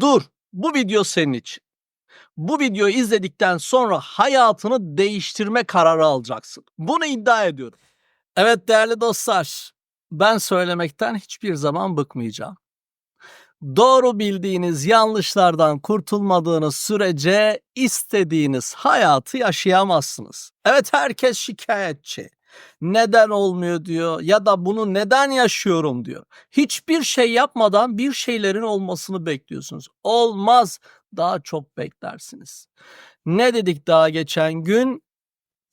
Dur. Bu video senin için. Bu videoyu izledikten sonra hayatını değiştirme kararı alacaksın. Bunu iddia ediyorum. Evet değerli dostlar, ben söylemekten hiçbir zaman bıkmayacağım. Doğru bildiğiniz yanlışlardan kurtulmadığınız sürece istediğiniz hayatı yaşayamazsınız. Evet herkes şikayetçi. Neden olmuyor diyor ya da bunu neden yaşıyorum diyor. Hiçbir şey yapmadan bir şeylerin olmasını bekliyorsunuz. Olmaz. Daha çok beklersiniz. Ne dedik daha geçen gün?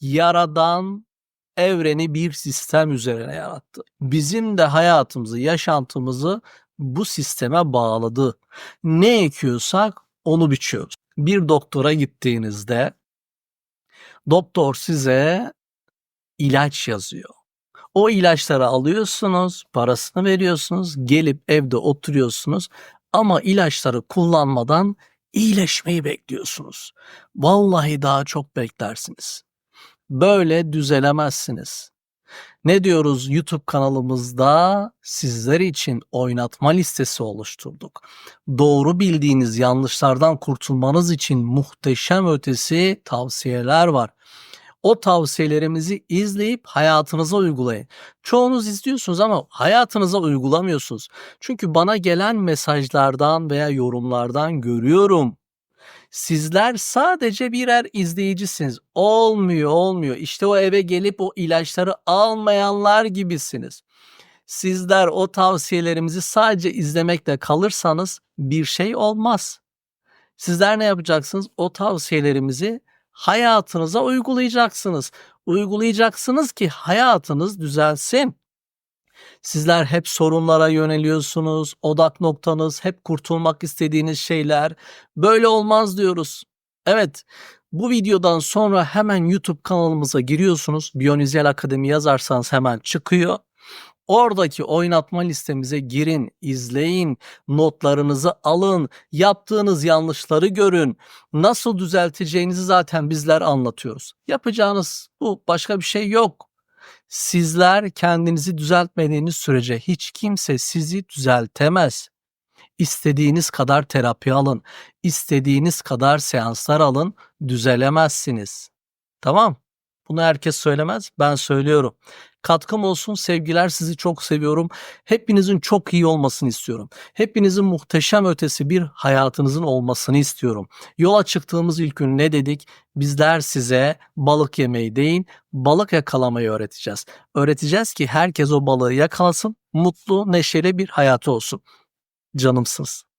Yaradan evreni bir sistem üzerine yarattı. Bizim de hayatımızı, yaşantımızı bu sisteme bağladı. Ne ekiyorsak onu biçiyoruz. Bir doktora gittiğinizde doktor size ilaç yazıyor. O ilaçları alıyorsunuz, parasını veriyorsunuz, gelip evde oturuyorsunuz ama ilaçları kullanmadan iyileşmeyi bekliyorsunuz. Vallahi daha çok beklersiniz. Böyle düzelemezsiniz. Ne diyoruz YouTube kanalımızda sizler için oynatma listesi oluşturduk. Doğru bildiğiniz yanlışlardan kurtulmanız için muhteşem ötesi tavsiyeler var. O tavsiyelerimizi izleyip hayatınıza uygulayın. Çoğunuz izliyorsunuz ama hayatınıza uygulamıyorsunuz. Çünkü bana gelen mesajlardan veya yorumlardan görüyorum. Sizler sadece birer izleyicisiniz. Olmuyor, olmuyor. İşte o eve gelip o ilaçları almayanlar gibisiniz. Sizler o tavsiyelerimizi sadece izlemekle kalırsanız bir şey olmaz. Sizler ne yapacaksınız? O tavsiyelerimizi hayatınıza uygulayacaksınız. Uygulayacaksınız ki hayatınız düzelsin. Sizler hep sorunlara yöneliyorsunuz. Odak noktanız hep kurtulmak istediğiniz şeyler. Böyle olmaz diyoruz. Evet. Bu videodan sonra hemen YouTube kanalımıza giriyorsunuz. Biyonizel Akademi yazarsanız hemen çıkıyor. Oradaki oynatma listemize girin, izleyin, notlarınızı alın, yaptığınız yanlışları görün. Nasıl düzelteceğinizi zaten bizler anlatıyoruz. Yapacağınız bu başka bir şey yok. Sizler kendinizi düzeltmediğiniz sürece hiç kimse sizi düzeltemez. İstediğiniz kadar terapi alın, istediğiniz kadar seanslar alın, düzelemezsiniz. Tamam? Bunu herkes söylemez, ben söylüyorum. Katkım olsun, sevgiler sizi çok seviyorum. Hepinizin çok iyi olmasını istiyorum. Hepinizin muhteşem ötesi bir hayatınızın olmasını istiyorum. Yola çıktığımız ilk gün ne dedik? Bizler size balık yemeyi değil, balık yakalamayı öğreteceğiz. Öğreteceğiz ki herkes o balığı yakalasın, mutlu, neşeli bir hayatı olsun. Canımsınız.